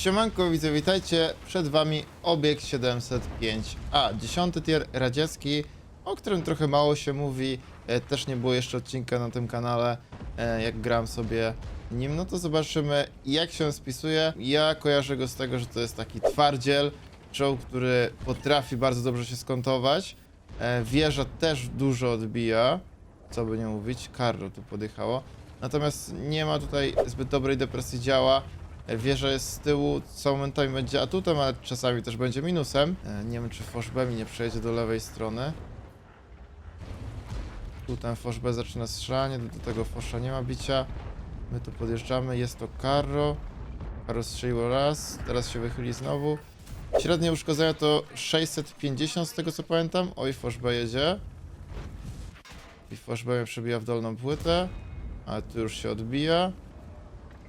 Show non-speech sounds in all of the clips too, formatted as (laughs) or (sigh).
Siemanko, widzę, witajcie. Przed wami obiekt 705A, 10 tier radziecki, o którym trochę mało się mówi. E, też nie było jeszcze odcinka na tym kanale, e, jak gram sobie nim. No to zobaczymy, jak się spisuje. Ja kojarzę go z tego, że to jest taki twardziel, czołg, który potrafi bardzo dobrze się skontować. E, wieża też dużo odbija, co by nie mówić. Carro tu podjechało. Natomiast nie ma tutaj zbyt dobrej depresji działa. Wieża jest z tyłu, co momentami będzie atutem, ale czasami też będzie minusem. E, Nie wiem, czy Fosz B mi nie przejedzie do lewej strony. Tu ten Fosz B zaczyna strzelanie, do, tego Fosza nie ma bicia. My tu podjeżdżamy, jest to Carro. Carro strzeliło raz, teraz się wychyli znowu. Średnie uszkodzenia to 650 z tego co pamiętam. Oj, Fosz B jedzie. I Fosz B mnie przebija w dolną płytę. Ale tu już się odbija.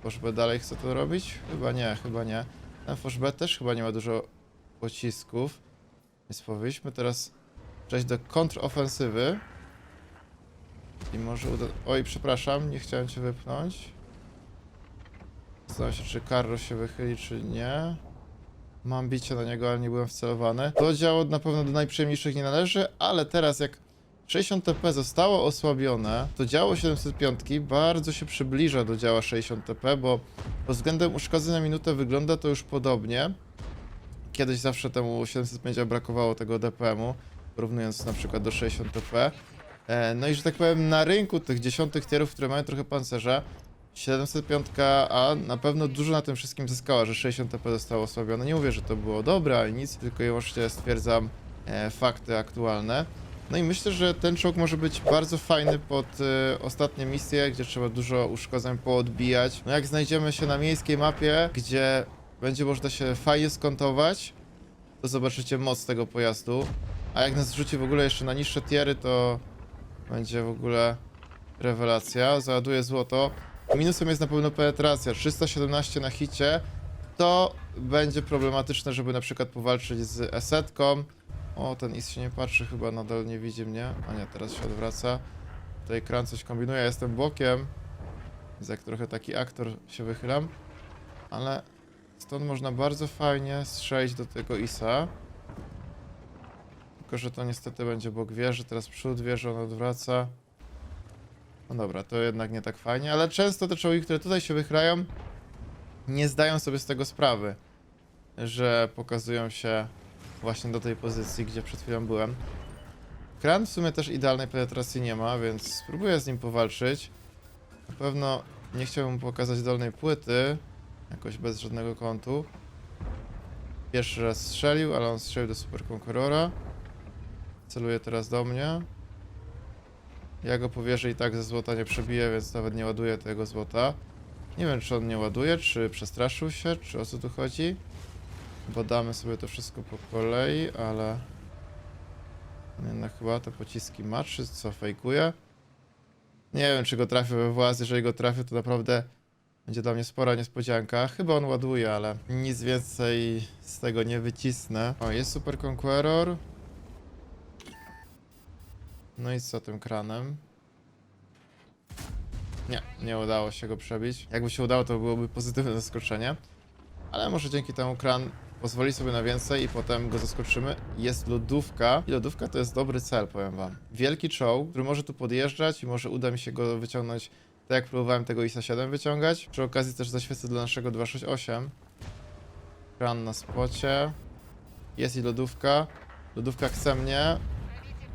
Fosz B dalej chce to robić? Chyba nie, chyba nie. Ten Fosz B też chyba nie ma dużo pocisków. Więc powinniśmy teraz przejść do kontrofensywy. I może uda... Oj, przepraszam, nie chciałem cię wypchnąć. Zastanawiam się, czy Carro się wychyli, czy nie. Mam bicie na niego, ale nie byłem wcelowany. To działo na pewno do najprzyjemniejszych nie należy, ale teraz jak 60 TP zostało osłabione, to działo 705 bardzo się przybliża do działa 60 TP, bo pod względem uszkodzeń na minutę wygląda to już podobnie. Kiedyś zawsze temu 705 brakowało tego DPM-u, porównując na przykład do 60 TP. E, No i że tak powiem, na rynku tych dziesiątych tierów, które mają trochę pancerza, 705A na pewno dużo na tym wszystkim zyskała, że 60 TP zostało osłabione. Nie mówię, że to było dobre, ale nic, tylko i wyłącznie stwierdzam e, fakty aktualne. No i myślę, że ten czołg może być bardzo fajny pod e, ostatnie misje, gdzie trzeba dużo uszkodzeń poodbijać. No jak znajdziemy się na miejskiej mapie, gdzie będzie można się fajnie skontować, to zobaczycie moc tego pojazdu. A jak nas rzuci w ogóle jeszcze na niższe tiery, to będzie w ogóle rewelacja. Załaduję złoto. Minusem jest na pewno penetracja. 317 na hicie. To będzie problematyczne, żeby na przykład powalczyć z esetką. O, ten is się nie patrzy, chyba nadal nie widzi mnie. A nie, teraz się odwraca. Tutaj kran coś kombinuje, ja jestem bokiem. Więc jak trochę taki aktor się wychylam. Ale stąd można bardzo fajnie strzelić do tego isa. Tylko, że to niestety będzie bok wieży, teraz przód wieży, on odwraca. No dobra, to jednak nie tak fajnie, ale często te czołgi, które tutaj się wychrają, nie zdają sobie z tego sprawy, że pokazują się właśnie do tej pozycji, gdzie przed chwilą byłem. Kran w sumie też idealnej penetracji nie ma, więc spróbuję z nim powalczyć. Na pewno nie chciałbym pokazać dolnej płyty, jakoś bez żadnego kątu. Pierwszy raz strzelił, ale on strzelił do Super Conquerora. Celuje teraz do mnie. Ja go powierzę i tak ze złota nie przebiję, więc nawet nie ładuję tego złota. Nie wiem, czy on nie ładuje, czy przestraszył się, czy o co tu chodzi. Badamy sobie to wszystko po kolei, ale... Jednak chyba te pociski ma, czy co, fejkuje? Nie wiem, czy go trafię we włas. Jeżeli go trafię, to naprawdę będzie dla mnie spora niespodzianka. Chyba on ładuje, ale nic więcej z tego nie wycisnę. O, jest Super Conqueror. No i co tym kranem? Nie, nie udało się go przebić. Jakby się udało, to byłoby pozytywne zaskoczenie. Ale może dzięki temu kran pozwoli sobie na więcej i potem go zaskoczymy. Jest lodówka. I lodówka to jest dobry cel, powiem wam. Wielki czołg, który może tu podjeżdżać i może uda mi się go wyciągnąć tak jak próbowałem tego ISA 7 wyciągać. Przy okazji też zaświecę dla naszego 268. Kran na spocie. Jest i lodówka. Lodówka chce mnie.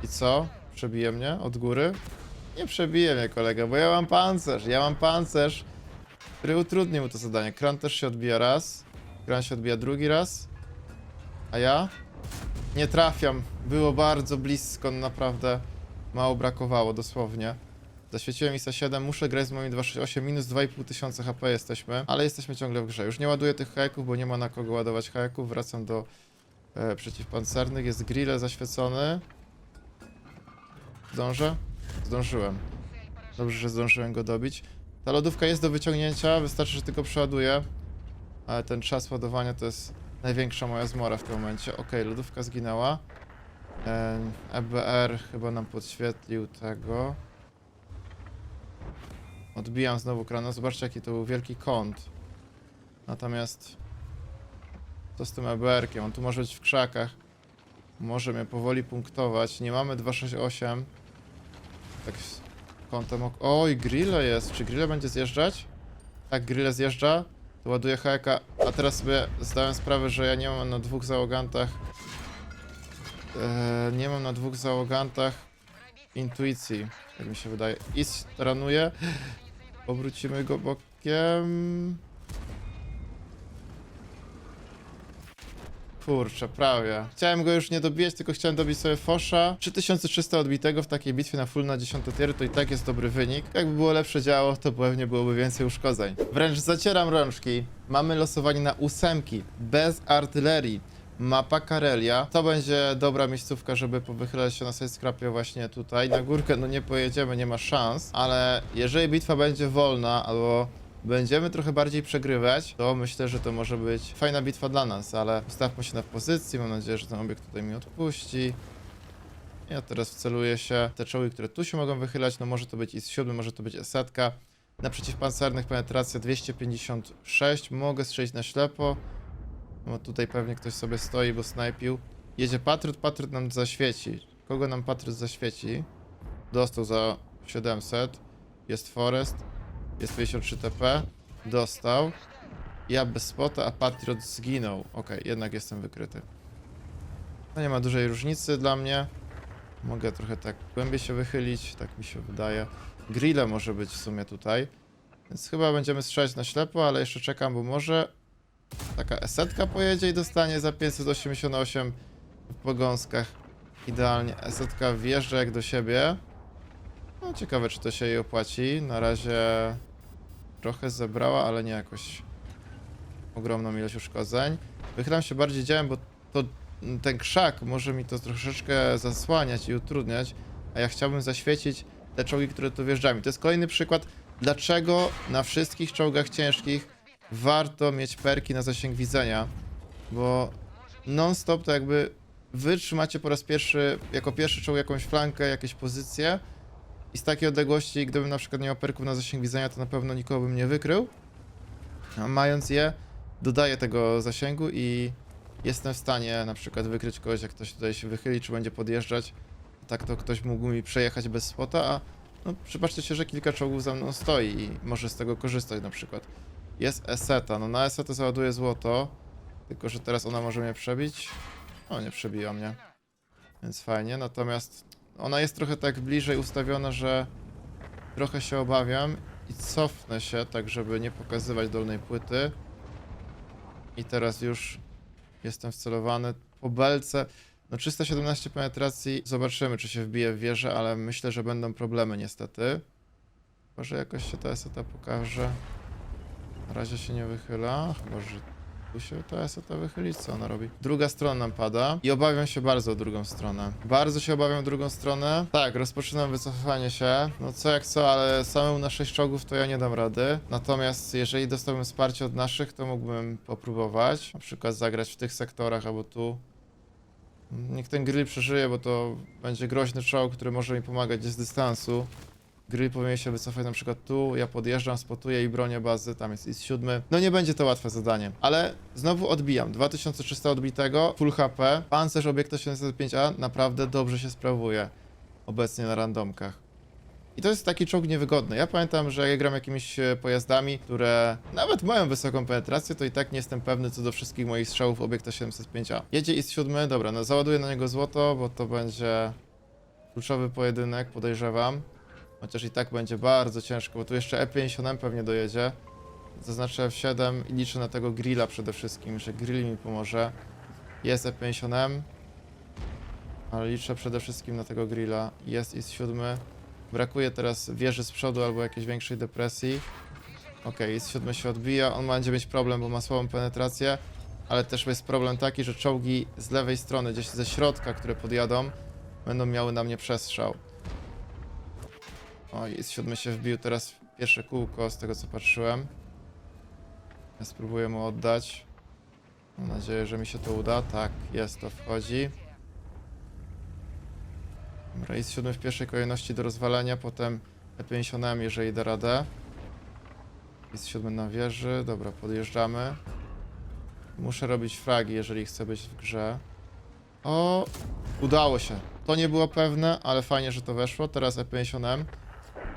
I co? Przebije mnie od góry? Nie przebije mnie kolega, bo ja mam pancerz. Ja mam pancerz, który utrudni mu to zadanie. Kran też się odbija raz. Kran się odbija drugi raz. A ja? Nie trafiam. Było bardzo blisko, naprawdę mało brakowało, dosłownie. Zaświeciłem ISA 7, muszę grać z moimi 268, minus 2,5 tysiąca HP jesteśmy, ale jesteśmy ciągle w grze. Już nie ładuję tych hajeków, bo nie ma na kogo ładować hajeków. Wracam do e, przeciwpancernych. Jest grille zaświecony. Zdążę? Zdążyłem. Dobrze, że zdążyłem go dobić. Ta lodówka jest do wyciągnięcia, wystarczy, że tylko przeładuję. Ale ten czas ładowania to jest największa moja zmora w tym momencie. Okej, lodówka zginęła. EBR chyba nam podświetlił tego. Odbijam znowu krana. Zobaczcie, jaki to był wielki kąt. Natomiast Co z tym EBR-kiem? On tu może być w krzakach. Może mnie powoli punktować. Nie mamy 268. Tak kątem ok... Oj, grille jest. Czy grille będzie zjeżdżać? Tak, grille zjeżdża. To ładuje heka. A teraz sobie zdałem sprawę, że ja nie mam na dwóch załogantach... Eee, nie mam na dwóch załogantach intuicji, jak mi się wydaje. I ranuje. Obrócimy go bokiem. Kurczę, prawie. Chciałem go już nie dobijać, tylko chciałem dobić sobie Fosza. 3300 odbitego w takiej bitwie na full na 10 tier to i tak jest dobry wynik. Jakby było lepsze działo, to pewnie byłoby więcej uszkodzeń. Wręcz zacieram rączki. Mamy losowanie na ósemki, bez artylerii. Mapa Karelia. To będzie dobra miejscówka, żeby powychylać się na sidescrapie właśnie tutaj. Na górkę no nie pojedziemy, nie ma szans, ale jeżeli bitwa będzie wolna albo będziemy trochę bardziej przegrywać, to myślę, że to może być fajna bitwa dla nas, ale ustawmy się na pozycji, mam nadzieję, że ten obiekt tutaj mi odpuści. Ja teraz wceluję się te czołgi, które tu się mogą wychylać, no może to być IS-7, może to być esetka. Na przeciwpancernych penetracja 256, mogę strzelić na ślepo. No tutaj pewnie ktoś sobie stoi, bo snajpił. Jedzie Patriot, Patriot nam zaświeci. Kogo nam Patriot zaświeci? Dostał za 700. Jest Forest. Jest 53 TP. Dostał. Ja bez spota, a Patriot zginął. Okej, jednak jestem wykryty. To nie ma dużej różnicy dla mnie. Mogę trochę tak głębiej się wychylić, tak mi się wydaje. Grille może być w sumie tutaj. Więc chyba będziemy strzelać na ślepo, ale jeszcze czekam, bo może taka esetka pojedzie i dostanie za 588 w pogąskach. Idealnie. Esetka wjeżdża jak do siebie. No ciekawe, czy to się jej opłaci. Na razie trochę zebrała, ale nie jakoś ogromną ilość uszkodzeń. Wychylam się bardziej działem, bo to ten krzak może mi to troszeczkę zasłaniać i utrudniać, a ja chciałbym zaświecić te czołgi, które tu wjeżdżają. To jest kolejny przykład, dlaczego na wszystkich czołgach ciężkich warto mieć perki na zasięg widzenia, bo non-stop to jakby wy trzymacie po raz pierwszy, jako pierwszy czołg jakąś flankę, jakieś pozycje i z takiej odległości, gdybym na przykład nie miał perków na zasięg widzenia, to na pewno nikogo bym nie wykrył. A mając je, dodaję tego zasięgu i jestem w stanie na przykład wykryć kogoś, jak ktoś tutaj się wychyli, czy będzie podjeżdżać. Tak to ktoś mógł mi przejechać bez spota, a no przypatrzcie się, że kilka czołgów za mną stoi i może z tego korzystać na przykład. Jest Eseta, no na Esetę załaduję złoto, tylko że teraz ona może mnie przebić. O, nie przebiła mnie, więc fajnie, natomiast ona jest trochę tak bliżej ustawiona, że trochę się obawiam i cofnę się, tak żeby nie pokazywać dolnej płyty. I teraz już jestem wcelowany po belce. No 317 penetracji, zobaczymy czy się wbije w wieżę, ale myślę, że będą problemy niestety. Może jakoś się ta eseta pokaże. Na razie się nie wychyla, chyba że tu się ta eseta wychyli, co ona robi? Druga strona nam pada i obawiam się bardzo o drugą stronę. Bardzo się obawiam o drugą stronę. Tak, rozpoczynam wycofywanie się. No co jak co, ale samemu na 6 czołgów to ja nie dam rady. Natomiast jeżeli dostałbym wsparcie od naszych, to mógłbym popróbować. Na przykład zagrać w tych sektorach albo tu. Niech ten grill przeżyje, bo to będzie groźny czołg, który może mi pomagać z dystansu. Grill powinien się wycofać na przykład tu, ja podjeżdżam, spotuję i bronię bazy, tam jest is 7. No nie będzie to łatwe zadanie, ale znowu odbijam. 2300 odbitego, full HP. Pancerz obiekta 705A naprawdę dobrze się sprawuje obecnie na randomkach. I to jest taki czołg niewygodny. Ja pamiętam, że jak ja gram jakimiś e, pojazdami, które nawet mają wysoką penetrację, to i tak nie jestem pewny co do wszystkich moich strzałów obiekta 705A. Jedzie is 7, dobra, no załaduję na niego złoto, bo to będzie kluczowy pojedynek, podejrzewam. Chociaż i tak będzie bardzo ciężko, bo tu jeszcze E50M pewnie dojedzie. Zaznaczę F7 i liczę na tego grilla przede wszystkim, że grill mi pomoże. Jest E50M, ale liczę przede wszystkim na tego grilla. Jest IS-7. Brakuje teraz wieży z przodu albo jakiejś większej depresji. Okej, IS-7 się odbija, on będzie mieć problem, bo ma słabą penetrację. Ale też jest problem taki, że czołgi z lewej strony, gdzieś ze środka, które podjadą, będą miały na mnie przestrzał. Oj, z siódmy się wbił teraz w pierwsze kółko, z tego co patrzyłem. Ja spróbuję mu oddać. Mam nadzieję, że mi się to uda. Tak, jest, to wchodzi. Dobra, z siódmy w pierwszej kolejności do rozwalenia, potem E50M, jeżeli da radę. Jest siódmy na wieży, dobra, podjeżdżamy. Muszę robić fragi, jeżeli chcę być w grze. O, udało się. To nie było pewne, ale fajnie, że to weszło. Teraz E50M.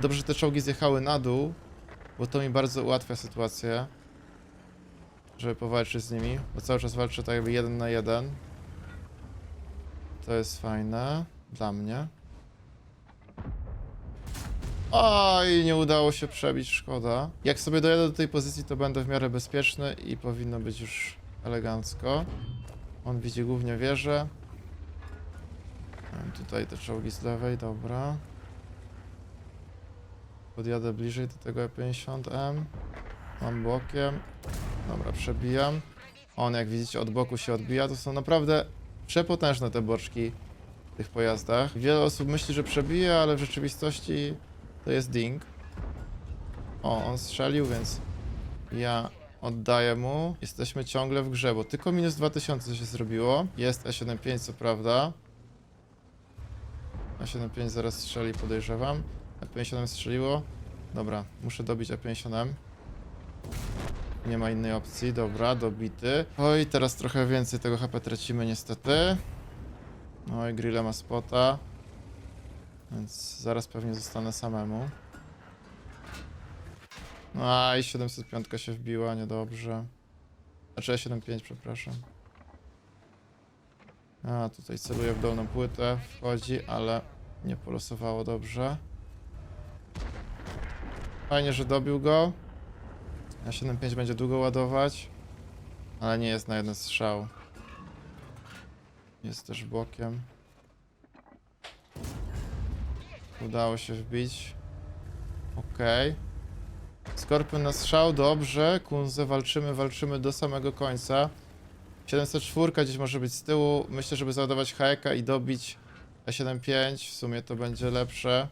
Dobrze, że te czołgi zjechały na dół, bo to mi bardzo ułatwia sytuację, żeby powalczyć z nimi, bo cały czas walczę tak jakby jeden na jeden. To jest fajne dla mnie. Oj, nie udało się przebić, szkoda. Jak sobie dojadę do tej pozycji, to będę w miarę bezpieczny i powinno być już elegancko. On widzi głównie wieżę. Mam tutaj te czołgi z lewej, dobra. Podjadę bliżej do tego E50M. Mam bokiem. Dobra, przebijam. On, jak widzicie, od boku się odbija. To są naprawdę przepotężne te boczki w tych pojazdach. Wiele osób myśli, że przebije, ale w rzeczywistości to jest ding. O, on strzelił, więc ja oddaję mu. Jesteśmy ciągle w grze, bo tylko minus 2000 się zrobiło. Jest E75, co prawda. E75 zaraz strzeli, podejrzewam. E57 strzeliło. Dobra, muszę dobić E50M. Nie ma innej opcji, dobra, dobity. Oj, teraz trochę więcej tego HP tracimy niestety. Oj, Grilla ma spota. Więc zaraz pewnie zostanę samemu. No i 705 się wbiła, niedobrze. Znaczy 75, przepraszam. A, tutaj celuje w dolną płytę, wchodzi, ale nie polosowało dobrze. Fajnie, że dobił go. A 75 będzie długo ładować, ale nie jest na jeden strzał. Jest też bokiem. Udało się wbić. Okej. Skorpion na strzał, dobrze. Kunze, walczymy, walczymy do samego końca. 704 gdzieś może być z tyłu. Myślę, żeby załadować hajka i dobić E75. W sumie to będzie lepsze.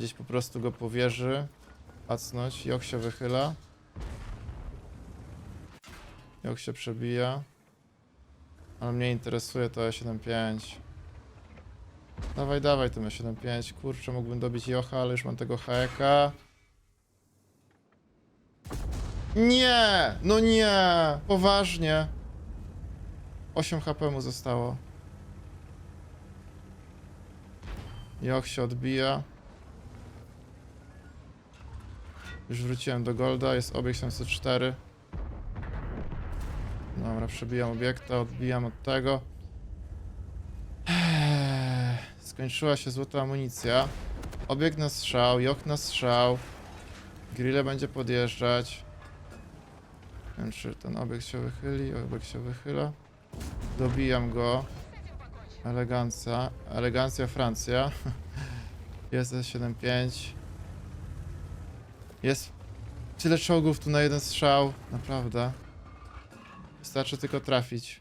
Gdzieś po prostu go powierzy. Pacnąć. Jok się wychyla. Jok się przebija. Ale mnie interesuje to E75. Dawaj, dawaj tym E75. Kurczę, mógłbym dobić Jocha, ale już mam tego hajka. Nie! No nie! Poważnie. 8 HP mu zostało. Joch się odbija. Już wróciłem do Golda, jest obieg 704. Dobra, przebijam obiekta, odbijam od tego. Eee, Skończyła się złota amunicja. Obieg na strzał, Joch na strzał. Grille będzie podjeżdżać. Nie wiem, czy ten obieg się wychyli. Obieg się wychyla. Dobijam go. Elegancja. Elegancja Francja. (laughs) Jest S75. Jest tyle czołgów tu na jeden strzał. Naprawdę. Wystarczy tylko trafić.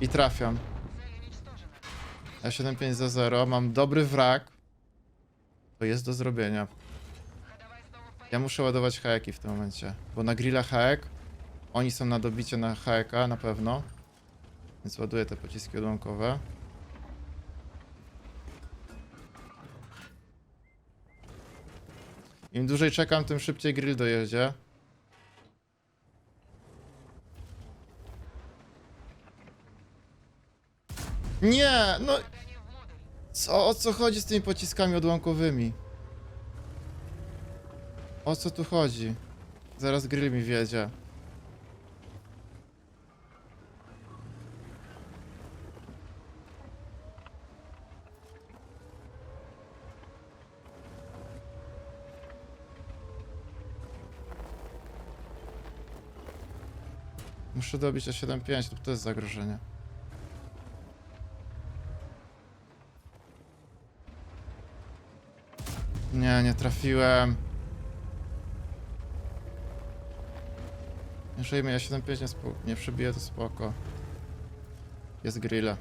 I trafiam. E75 za 0. Mam dobry wrak. To jest do zrobienia. Ja muszę ładować hajeki w tym momencie. Bo na grilla hajek. Oni są na dobicie na hajeka na pewno. Więc ładuję te pociski odłamkowe. Im dłużej czekam, tym szybciej grill dojedzie. Nie, no... Co, o co chodzi z tymi pociskami odłamkowymi? O co tu chodzi? Zaraz grill mi wiedzie. Muszę dobić o 7.5 lub to jest zagrożenie. Nie, nie trafiłem. Jeżeli mnie 7.5 nie, spo- nie przebije, to spoko. Jest grilla.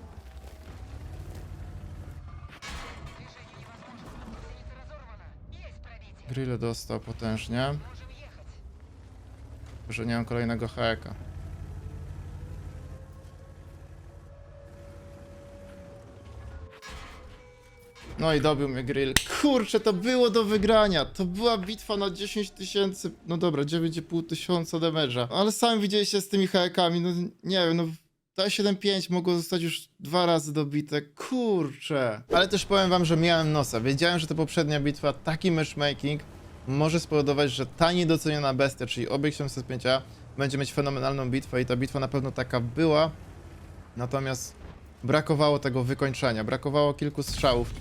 Grille dostał potężnie. Że nie mam kolejnego heka. No i dobił mnie grill. Kurczę, to było do wygrania. To była bitwa na 10 tysięcy. No dobra, 9,5 tysiąca damage'a. Ale sami widzieliście z tymi haekami. No nie wiem, no. Ta 7.5 mogło zostać już dwa razy dobite. Kurczę. Ale też powiem wam, że miałem nosa. Wiedziałem, że ta poprzednia bitwa, taki matchmaking może spowodować, że ta niedoceniona bestia, czyli obieg 705A, będzie mieć fenomenalną bitwę i ta bitwa na pewno taka była. Natomiast brakowało tego wykończenia, brakowało kilku strzałów.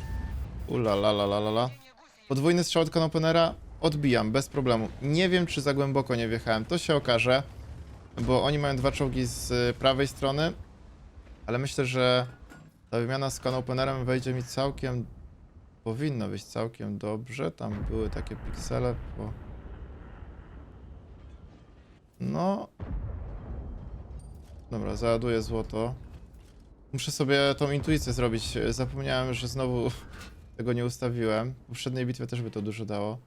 Ula la la la la la. Podwójny strzał od kanopenera odbijam bez problemu. Nie wiem, czy za głęboko nie wjechałem, to się okaże, bo oni mają dwa czołgi z y, prawej strony, ale myślę, że ta wymiana z kanopenerem wejdzie mi całkiem, powinno być całkiem dobrze. Tam były takie piksele po... No... Dobra, załaduję złoto. Muszę sobie tą intuicję zrobić. Zapomniałem, że znowu tego nie ustawiłem. W poprzedniej bitwie też by to dużo dało.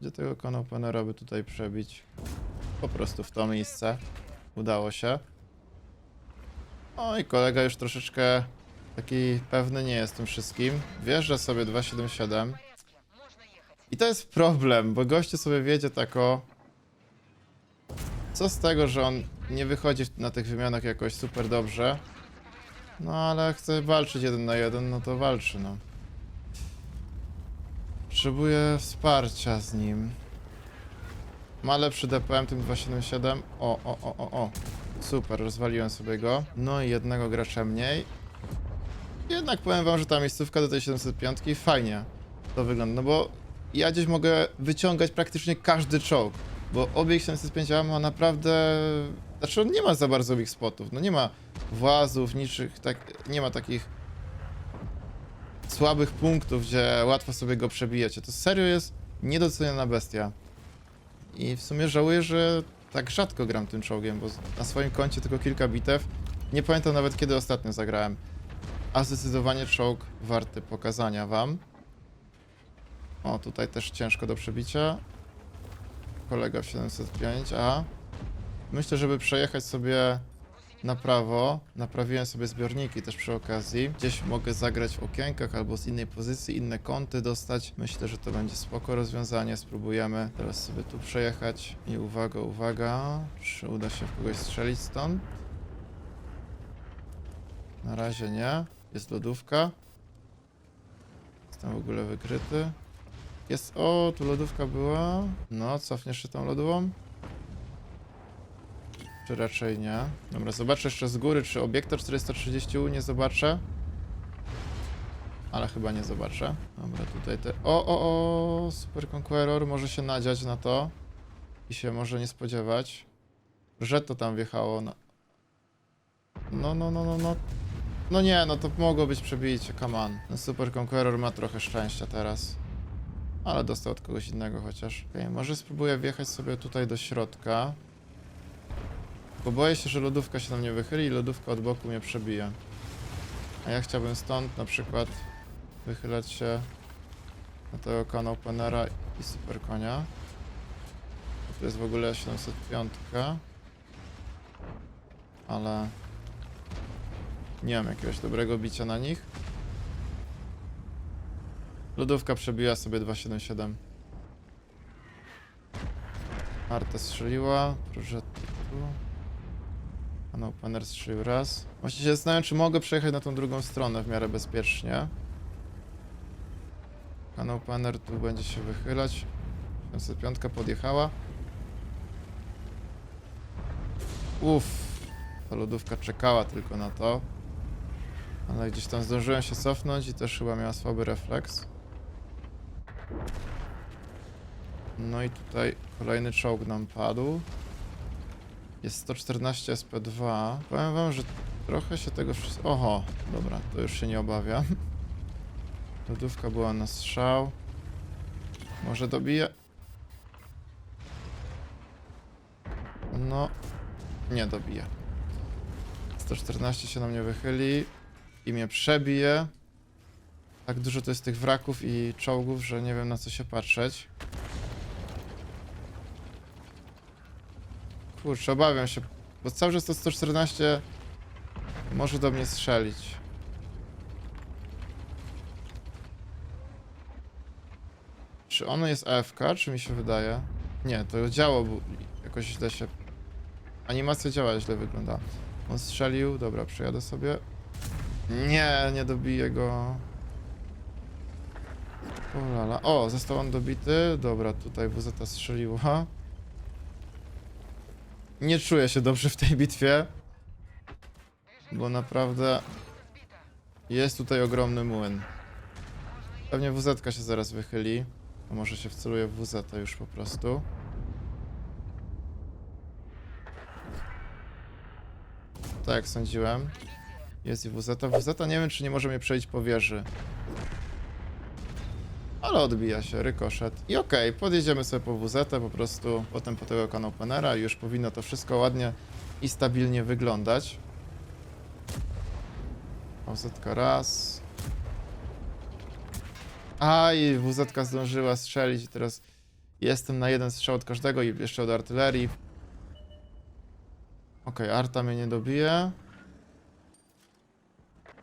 Gdzie tego konopenera by tutaj przebić? Po prostu w to miejsce. Udało się. O i kolega już troszeczkę taki pewny nie jest tym wszystkim. Wjeżdża sobie 277. I to jest problem, bo gościu sobie wiedzie tako... Co z tego, że on nie wychodzi na tych wymianach jakoś super dobrze. No ale chce walczyć jeden na jeden, no to walczy, no. Potrzebuję wsparcia z nim. Ma lepszy DPM tym 277. O, o, o, o, o. Super, rozwaliłem sobie go. No i jednego gracza mniej. Jednak powiem wam, że ta miejscówka do tej 705 fajnie to wygląda, no bo ja gdzieś mogę wyciągać praktycznie każdy czołg, bo obieg 705 ma naprawdę... Znaczy on nie ma za bardzo ich spotów, no nie ma włazów, niczych, tak, nie ma takich słabych punktów, gdzie łatwo sobie go przebijecie. To serio jest niedoceniona bestia. I w sumie żałuję, że tak rzadko gram tym czołgiem, bo na swoim koncie tylko kilka bitew. Nie pamiętam nawet kiedy ostatnio zagrałem. A zdecydowanie czołg warty pokazania wam. O, tutaj też ciężko do przebicia. Kolega w 705A. Myślę, żeby przejechać sobie na prawo. Naprawiłem sobie zbiorniki też przy okazji. Gdzieś mogę zagrać w okienkach albo z innej pozycji, inne kąty dostać. Myślę, że to będzie spoko rozwiązanie. Spróbujemy teraz sobie tu przejechać. I uwaga, uwaga. Czy uda się w kogoś strzelić stąd? Na razie nie. Jest lodówka. Jestem w ogóle wykryty. Jest. O, tu lodówka była. No, cofniesz się tą lodową? Czy raczej nie? Dobra, zobaczę jeszcze z góry, czy obiektor 430U nie zobaczę. Ale chyba nie zobaczę. Dobra, tutaj te... O, o, o! Super Conqueror może się nadziać na to. I się może nie spodziewać. Że to tam wjechało na... No, no, no, no, no. No nie, no to mogło być przebicie, come on. Ten Super Conqueror ma trochę szczęścia teraz. Ale dostał od kogoś innego chociaż. Okej, może spróbuję wjechać sobie tutaj do środka. Bo boję się, że lodówka się na mnie wychyli i lodówka od boku mnie przebije. A ja chciałbym stąd na przykład wychylać się na tego kanał openera i super konia. To jest w ogóle 705. Ale nie mam jakiegoś dobrego bicia na nich. Lodówka przebiła sobie 277. Arta strzeliła, Prożetti tu. Pan opener strzelił raz. Właśnie się zastanawiam, czy mogę przejechać na tą drugą stronę w miarę bezpiecznie. Pan opener tu będzie się wychylać. 705 podjechała. Uff, ta lodówka czekała tylko na to. Ale gdzieś tam zdążyłem się cofnąć i też chyba miała słaby refleks. No i tutaj kolejny czołg nam padł. Jest 114 SP2. Powiem wam, że trochę się tego wszystkiego... Oho, dobra, to już się nie obawiam. (laughs) Lodówka była na strzał. Może dobije? No, nie dobije. 114 się na mnie wychyli i mnie przebije. Tak dużo to jest tych wraków i czołgów, że nie wiem na co się patrzeć. Kurczę, obawiam się, bo cały czas to 114 może do mnie strzelić. Czy ono jest AFK, czy mi się wydaje? Nie, to działo bu- jakoś źle się... Animacja działa źle wygląda. On strzelił, dobra, przejadę sobie. Nie, nie dobiję go. O, lala. o, został on dobity. Dobra, tutaj WZ strzeliła. Nie czuję się dobrze w tej bitwie. Bo naprawdę jest tutaj ogromny młyn. Pewnie WZ się zaraz wychyli. A może się wceluje w WZ już po prostu. Tak sądziłem. Jest i WZ. WZ nie wiem, czy nie może mnie przejść po wieży. Ale odbija się, rykoszet. I okej, podjedziemy sobie po WZ po prostu, potem po tego kanopenera i już powinno to wszystko ładnie i stabilnie wyglądać. WZ raz. Aj, WZ zdążyła strzelić i teraz jestem na jeden strzał od każdego i jeszcze od artylerii. Okej, arta mnie nie dobije.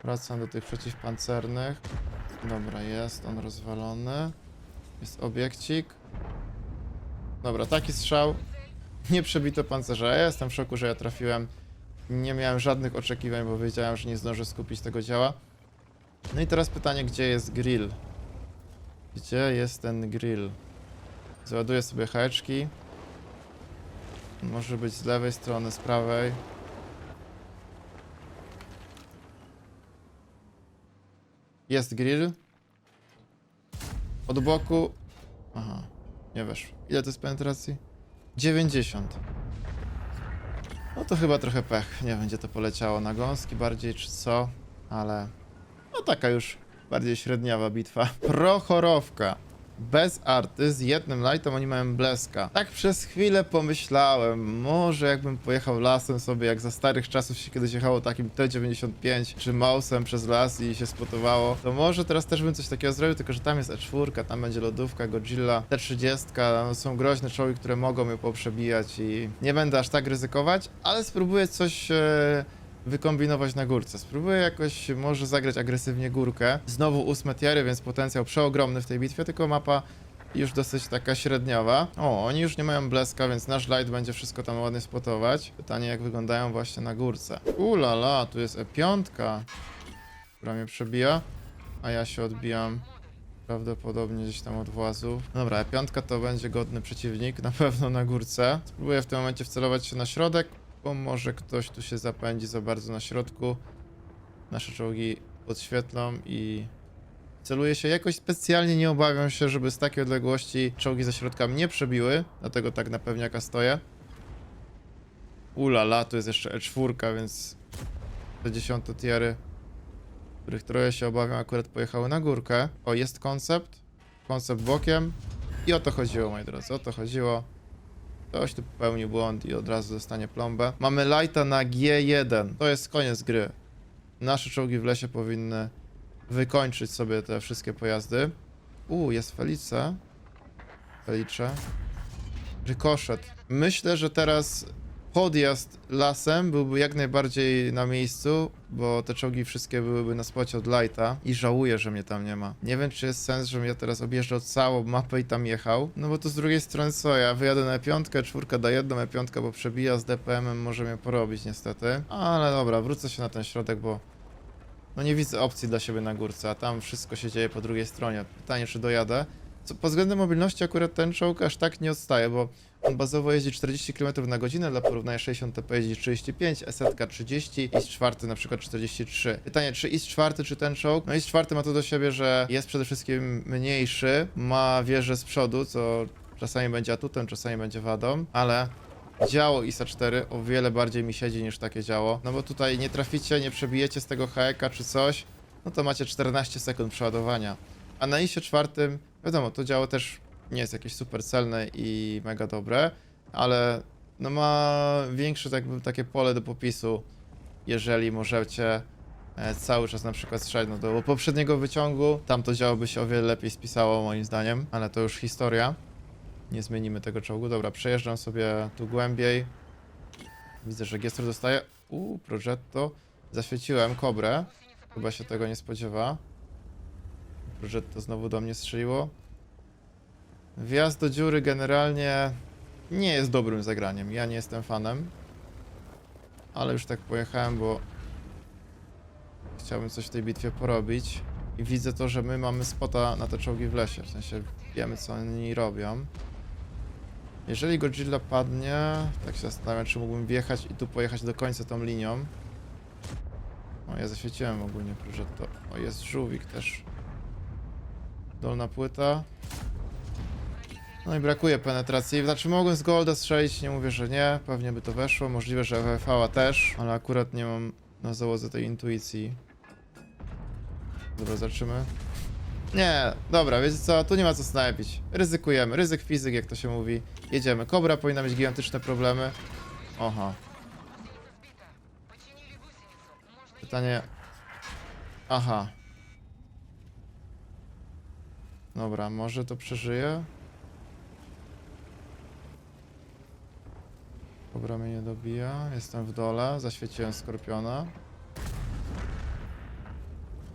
Wracam do tych przeciwpancernych. Dobra, jest on rozwalony. Jest obiekcik. Dobra, taki strzał. Nie przebito pancerza. Ja jestem w szoku, że ja trafiłem. Nie miałem żadnych oczekiwań, bo wiedziałem, że nie zdążę skupić tego działa. No i teraz pytanie, gdzie jest grill? Gdzie jest ten grill? Załaduję sobie heczki. Może być z lewej strony, z prawej. Jest grill. Od boku. Aha, nie weszło. Ile to jest penetracji? 90. No to chyba trochę pech. Nie będzie to poleciało na gąski bardziej czy co, ale no taka już bardziej średniawa bitwa. (laughs) Prochorowka. Bez arty, z jednym lightem oni mają bleska. Tak przez chwilę pomyślałem, może jakbym pojechał lasem sobie, jak za starych czasów się kiedyś jechało takim T95 czy Mausem przez las i się spotowało, to może teraz też bym coś takiego zrobił, tylko że tam jest E4, tam będzie lodówka, Godzilla, T30, no są groźne czołgi, które mogą mnie poprzebijać i nie będę aż tak ryzykować, ale spróbuję coś... E wykombinować na górce. Spróbuję jakoś może zagrać agresywnie górkę. Znowu ósme tiery, więc potencjał przeogromny w tej bitwie, tylko mapa już dosyć taka średniowa. O, oni już nie mają bleska, więc nasz light będzie wszystko tam ładnie spotować. Pytanie jak wyglądają właśnie na górce. Ulala, tu jest E5, która mnie przebija, a ja się odbijam prawdopodobnie gdzieś tam od włazów. Dobra, E5 to będzie godny przeciwnik, na pewno na górce. Spróbuję w tym momencie wcelować się na środek, bo może ktoś tu się zapędzi za bardzo na środku. Nasze czołgi podświetlą i celuję się. Jakoś specjalnie nie obawiam się, żeby z takiej odległości czołgi ze środka mnie przebiły, dlatego tak na pewniaka stoję. Ulala, tu jest jeszcze E4, więc te dziesiąte tiery, których trochę się obawiam, akurat pojechały na górkę. O, jest koncept. Koncept bokiem. I o to chodziło, moi drodzy, o to chodziło. Ktoś tu popełnił błąd i od razu dostanie plombę. Mamy lighta na G1. To jest koniec gry. Nasze czołgi w lesie powinny wykończyć sobie te wszystkie pojazdy. U, jest Felice. Felicze. Rykoszet. Myślę, że teraz podjazd lasem byłby jak najbardziej na miejscu, bo te czołgi wszystkie byłyby na spocie od lighta i żałuję, że mnie tam nie ma. Nie wiem, czy jest sens, żebym ja teraz objeżdżał całą mapę i tam jechał, no bo to z drugiej strony co, ja wyjadę na E5, czwórka da jedną E5, bo przebija z DPM-em, może mnie porobić niestety. Ale dobra, wrócę się na ten środek, bo no nie widzę opcji dla siebie na górce, a tam wszystko się dzieje po drugiej stronie. Pytanie, czy dojadę. Co, pod względem mobilności akurat ten czołg aż tak nie odstaje, bo on bazowo jeździ 40 km na godzinę, dla porównania 60 TP jeździ 35, Esetka 30, IS 4 na przykład 43. Pytanie, czy IS 4 czy ten czołg? No IS 4 ma to do siebie, że jest przede wszystkim mniejszy, ma wieżę z przodu, co czasami będzie atutem, czasami będzie wadą, ale działo ISA 4 o wiele bardziej mi siedzi niż takie działo, no bo tutaj nie traficie, nie przebijecie z tego HEK-a czy coś, no to macie 14 sekund przeładowania. A na ISie czwartym, wiadomo, to działo też nie jest jakieś super celne i mega dobre, ale no ma większe tak, takie pole do popisu, jeżeli możecie e, cały czas na przykład strzelać no do poprzedniego wyciągu, tam to działo by się o wiele lepiej spisało moim zdaniem, ale to już historia. Nie zmienimy tego czołgu. Dobra, przejeżdżam sobie tu głębiej. Widzę, że Giestro dostaje. Uuu, Progetto. Zaświeciłem kobrę. Chyba się tego nie spodziewa. Progetto znowu do mnie strzeliło. Wjazd do dziury generalnie nie jest dobrym zagraniem. Ja nie jestem fanem. Ale już tak pojechałem, bo chciałbym coś w tej bitwie porobić. I widzę to, że my mamy spota na te czołgi w lesie. W sensie wiemy, co oni robią. Jeżeli Godzilla padnie, tak się zastanawiam, czy mógłbym wjechać i tu pojechać do końca tą linią. O, ja zaświeciłem ogólnie prożetto. O, jest żółwik też. Dolna płyta. No i brakuje penetracji. Znaczy mogłem z Golda strzelić, nie mówię, że nie. Pewnie by to weszło. Możliwe, że WFA też, ale akurat nie mam na załodze tej intuicji. Dobra, zobaczymy. Nie, dobra, wiecie co, tu nie ma co snajpić. Ryzykujemy, ryzyk fizyk, jak to się mówi. Jedziemy. Kobra powinna mieć gigantyczne problemy. Oha. Pytanie... Aha. Dobra, może to przeżyje? Kobra mnie nie dobija. Jestem w dole, zaświeciłem skorpiona.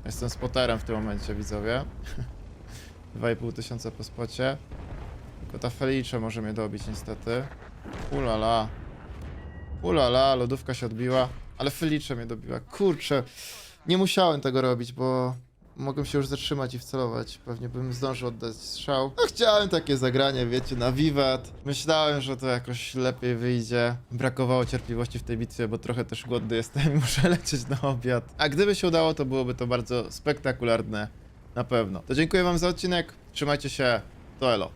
Jestem spoterem w tym momencie, widzowie. (laughs) 2,5 tysiąca po spocie. Tylko ta Felice może mnie dobić niestety. Ulala. Ulala, lodówka się odbiła. Ale Felice mnie dobiła. Kurczę. Nie musiałem tego robić, bo mogłem się już zatrzymać i wcelować. Pewnie bym zdążył oddać strzał. No chciałem takie zagranie, wiecie, na wiwat. Myślałem, że to jakoś lepiej wyjdzie. Brakowało cierpliwości w tej bitwie, bo trochę też głodny jestem i (laughs) muszę lecieć na obiad. A gdyby się udało, to byłoby to bardzo spektakularne. Na pewno. To dziękuję wam za odcinek. Trzymajcie się. To elo.